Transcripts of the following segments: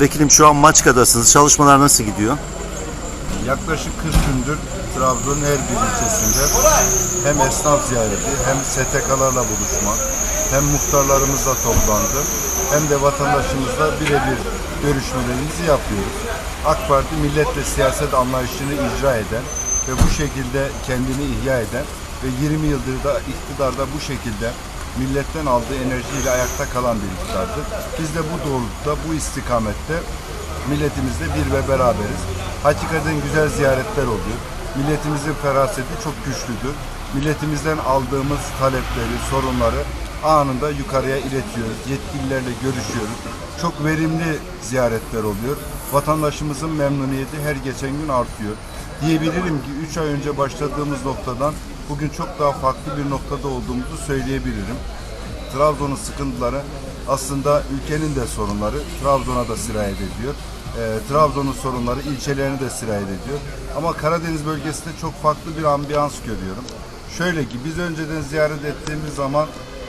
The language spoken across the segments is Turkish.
Vekilim şu an Maçka'dasınız. Çalışmalar nasıl gidiyor? Yaklaşık 40 gündür Trabzon'un her bir ilçesinde hem esnaf ziyareti hem STK'larla buluşma hem muhtarlarımızla toplandı hem de vatandaşımızla birebir görüşmelerimizi yapıyoruz. AK Parti milletle siyaset anlayışını icra eden ve bu şekilde kendini ihya eden ve 20 yıldır da iktidarda bu şekilde milletten aldığı enerjiyle ayakta kalan bir iktidardır. Biz de bu doğrultuda, bu istikamette milletimizle bir ve beraberiz. Hakikaten güzel ziyaretler oluyor. Milletimizin feraseti çok güçlüdür. Milletimizden aldığımız talepleri, sorunları anında yukarıya iletiyoruz. Yetkililerle görüşüyoruz. Çok verimli ziyaretler oluyor. Vatandaşımızın memnuniyeti her geçen gün artıyor. Diyebilirim ki 3 ay önce başladığımız noktadan bugün çok daha farklı bir noktada olduğumuzu söyleyebilirim. Trabzon'un sıkıntıları aslında ülkenin de sorunları Trabzon'a da sirayet ediyor. Ee, Trabzon'un sorunları ilçelerine de sirayet ediyor. Ama Karadeniz bölgesinde çok farklı bir ambiyans görüyorum. Şöyle ki biz önceden ziyaret ettiğimiz zaman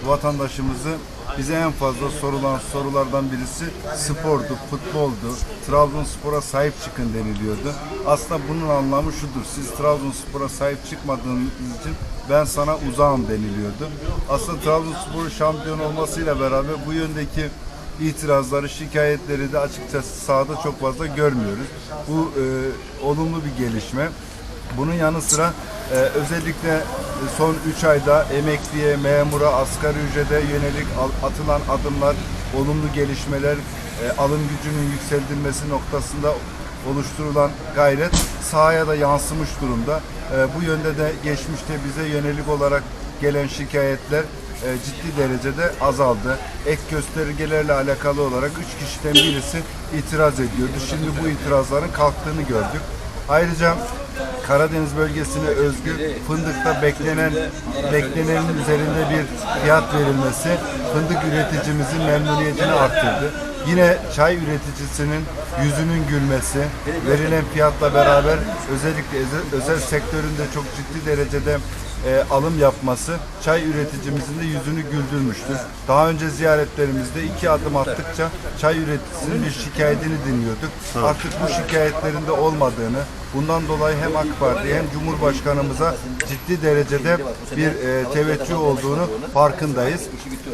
vatandaşımızı bize en fazla sorulan sorulardan birisi spordu, futboldu. Trabzonspor'a sahip çıkın deniliyordu. Aslında bunun anlamı şudur. Siz Trabzonspor'a sahip çıkmadığınız için ben sana uzağım deniliyordu. Aslında Trabzonspor'un şampiyon olmasıyla beraber bu yöndeki itirazları, şikayetleri de açıkçası sahada çok fazla görmüyoruz. Bu e, olumlu bir gelişme. Bunun yanı sıra e, özellikle son 3 ayda emekliye, memura, asgari ücrete yönelik atılan adımlar, olumlu gelişmeler, e, alım gücünün yükseltilmesi noktasında oluşturulan gayret sahaya da yansımış durumda. E, bu yönde de geçmişte bize yönelik olarak gelen şikayetler e, ciddi derecede azaldı. Ek göstergelerle alakalı olarak 3 kişiden birisi itiraz ediyordu. Şimdi bu itirazların kalktığını gördük. Ayrıca Karadeniz bölgesine özgü fındıkta beklenen beklenenin üzerinde bir fiyat verilmesi fındık üreticimizin memnuniyetini arttırdı. Yine çay üreticisinin yüzünün gülmesi, verilen fiyatla beraber özellikle özel, sektöründe çok ciddi derecede e, alım yapması çay üreticimizin de yüzünü güldürmüştür. Daha önce ziyaretlerimizde iki adım attıkça çay üreticisinin bir şikayetini dinliyorduk. Artık bu şikayetlerinde olmadığını, bundan dolayı hem AK Parti hem Cumhurbaşkanımıza ciddi derecede bir e, teveccüh olduğunu farkındayız.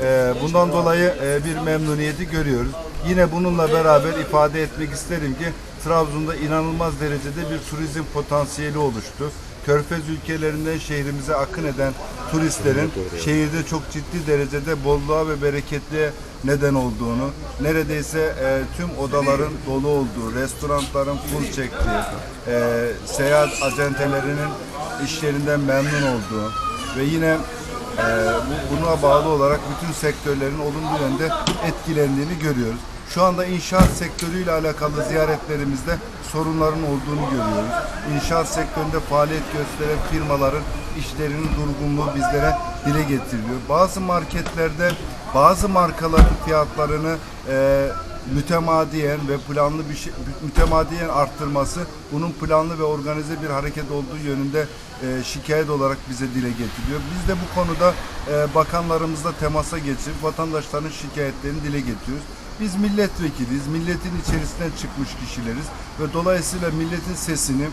E, bundan dolayı e, bir memnuniyeti görüyoruz. Yine bununla beraber ifade etmek isterim ki Trabzon'da inanılmaz derecede bir turizm potansiyeli oluştu. Körfez ülkelerinden şehrimize akın eden turistlerin şehirde çok ciddi derecede bolluğa ve bereketliğe neden olduğunu, neredeyse e, tüm odaların dolu olduğu, restoranların full çektiği, e, seyahat acentelerinin işlerinden memnun olduğu ve yine e, bu- buna bağlı olarak bütün sektörlerin olumlu yönde etkilendiğini görüyoruz. Şu anda inşaat sektörüyle alakalı ziyaretlerimizde sorunların olduğunu görüyoruz. İnşaat sektöründe faaliyet gösteren firmaların işlerinin durgunluğu bizlere dile getiriliyor. Bazı marketlerde bazı markaların fiyatlarını e, mütemadiyen ve planlı bir şey, mütemadiyen arttırması bunun planlı ve organize bir hareket olduğu yönünde e, şikayet olarak bize dile getiriyor. Biz de bu konuda e, bakanlarımızla temasa geçip vatandaşların şikayetlerini dile getiriyoruz. Biz milletvekiliyiz, milletin içerisinden çıkmış kişileriz. Ve dolayısıyla milletin sesini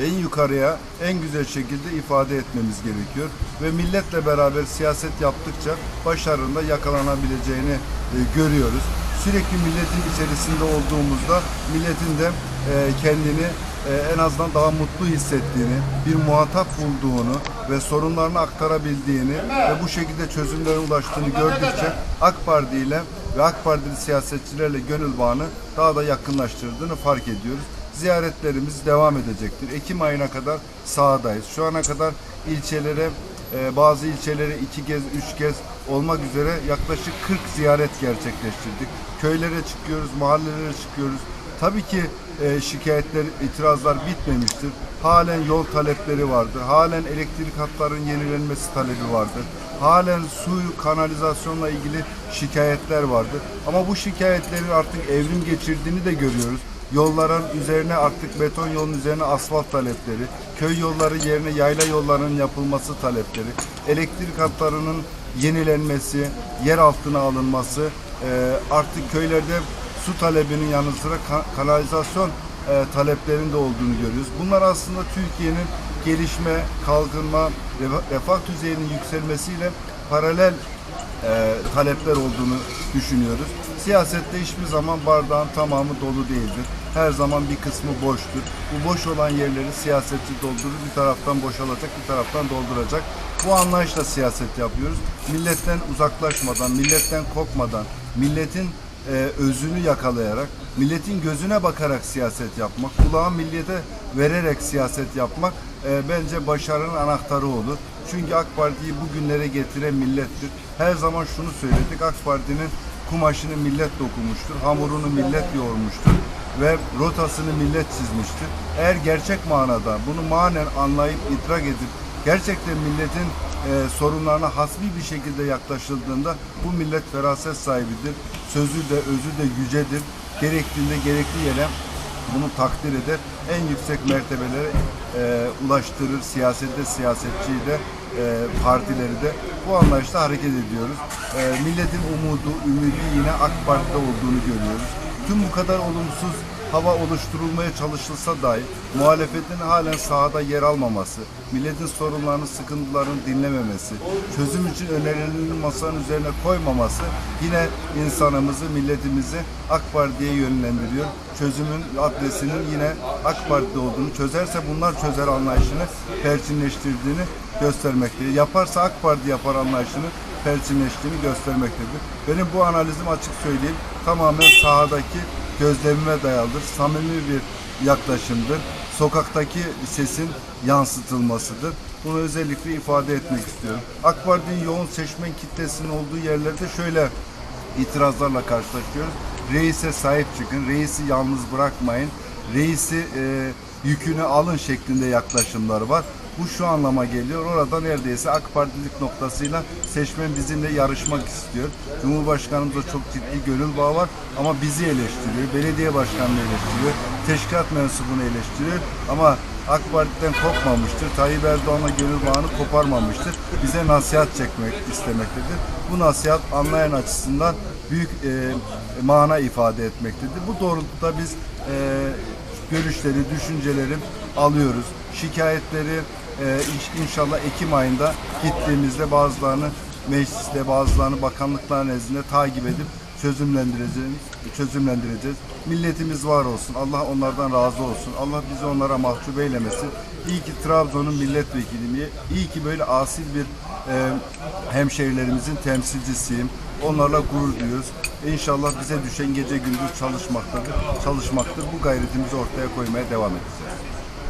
en yukarıya en güzel şekilde ifade etmemiz gerekiyor. Ve milletle beraber siyaset yaptıkça başarının da yakalanabileceğini e, görüyoruz. Sürekli milletin içerisinde olduğumuzda milletin de e, kendini e, en azından daha mutlu hissettiğini, bir muhatap bulduğunu ve sorunlarını aktarabildiğini ve bu şekilde çözümlere ulaştığını gördükçe AK Parti ile ve AK Partili siyasetçilerle gönül bağını daha da yakınlaştırdığını fark ediyoruz. Ziyaretlerimiz devam edecektir. Ekim ayına kadar sahadayız. Şu ana kadar ilçelere, e, bazı ilçelere iki kez, üç kez olmak üzere yaklaşık 40 ziyaret gerçekleştirdik. Köylere çıkıyoruz, mahallelere çıkıyoruz. Tabii ki e, şikayetler, itirazlar bitmemiştir. Halen yol talepleri vardır. Halen elektrik hatlarının yenilenmesi talebi vardır. Halen su, kanalizasyonla ilgili şikayetler vardır. Ama bu şikayetlerin artık evrim geçirdiğini de görüyoruz. Yolların üzerine artık beton yolun üzerine asfalt talepleri, köy yolları yerine yayla yollarının yapılması talepleri, elektrik hatlarının yenilenmesi, yer altına alınması, e, artık köylerde su talebinin yanı sıra ka- kanalizasyon e, taleplerinde olduğunu görüyoruz. Bunlar aslında Türkiye'nin gelişme, kalkınma, refa- refah düzeyinin yükselmesiyle paralel e, talepler olduğunu düşünüyoruz. Siyasette hiçbir zaman bardağın tamamı dolu değildir. Her zaman bir kısmı boştur. Bu boş olan yerleri siyasetçi doldurur. Bir taraftan boşalacak, bir taraftan dolduracak. Bu anlayışla siyaset yapıyoruz. Milletten uzaklaşmadan, milletten kopmadan, milletin e, özünü yakalayarak, milletin gözüne bakarak siyaset yapmak, kulağı millete vererek siyaset yapmak e, bence başarının anahtarı olur. Çünkü AK Parti'yi bugünlere getiren millettir. Her zaman şunu söyledik, AK Parti'nin kumaşını millet dokumuştur, hamurunu millet yoğurmuştur ve rotasını millet çizmiştir. Eğer gerçek manada bunu manen anlayıp idrak edip gerçekten milletin e, sorunlarına hasbi bir şekilde yaklaşıldığında bu millet feraset sahibidir. Sözü de özü de yücedir. Gerektiğinde gerekli yere bunu takdir eder. En yüksek mertebelere e, ulaştırır. Siyasette siyasetçiyi de e, partileri de bu anlayışla hareket ediyoruz. E, milletin umudu, ümidi yine AK Parti'de olduğunu görüyoruz. Tüm bu kadar olumsuz hava oluşturulmaya çalışılsa dahi muhalefetin halen sahada yer almaması, milletin sorunlarını, sıkıntılarını dinlememesi, çözüm için önerilerini masanın üzerine koymaması yine insanımızı, milletimizi AK Parti'ye yönlendiriyor. Çözümün adresinin yine AK Parti'de olduğunu çözerse bunlar çözer anlayışını perçinleştirdiğini göstermektedir. Yaparsa AK Parti yapar anlayışını perçinleştiğini göstermektedir. Benim bu analizim açık söyleyeyim tamamen sahadaki gözlemime dayalıdır. Samimi bir yaklaşımdır. Sokaktaki sesin yansıtılmasıdır. Bunu özellikle ifade etmek istiyorum. AK Parti'nin yoğun seçmen kitlesinin olduğu yerlerde şöyle itirazlarla karşılaşıyoruz. Reise sahip çıkın, reisi yalnız bırakmayın, reisi e, yükünü alın şeklinde yaklaşımlar var. Bu şu anlama geliyor. Orada neredeyse AK Partilik noktasıyla seçmen bizimle yarışmak istiyor. Cumhurbaşkanımızla çok ciddi gönül bağı var ama bizi eleştiriyor. Belediye başkanını eleştiriyor. Teşkilat mensubunu eleştiriyor. Ama AK Parti'den kopmamıştır. Tayyip Erdoğan'la gönül bağını koparmamıştır. Bize nasihat çekmek istemektedir. Bu nasihat anlayan açısından büyük e, mana ifade etmektedir. Bu doğrultuda biz e, görüşleri, düşünceleri alıyoruz. Şikayetleri e, inşallah Ekim ayında gittiğimizde bazılarını mecliste, bazılarını bakanlıklar nezdinde takip edip çözümlendireceğiz. çözümlendireceğiz. Milletimiz var olsun. Allah onlardan razı olsun. Allah bizi onlara mahcup eylemesin. İyi ki Trabzon'un milletvekiliyim. İyi ki böyle asil bir e, hemşehrilerimizin temsilcisiyim. Onlarla gurur duyuyoruz. İnşallah bize düşen gece gündüz çalışmaktadır. Çalışmaktır. Bu gayretimizi ortaya koymaya devam edeceğiz.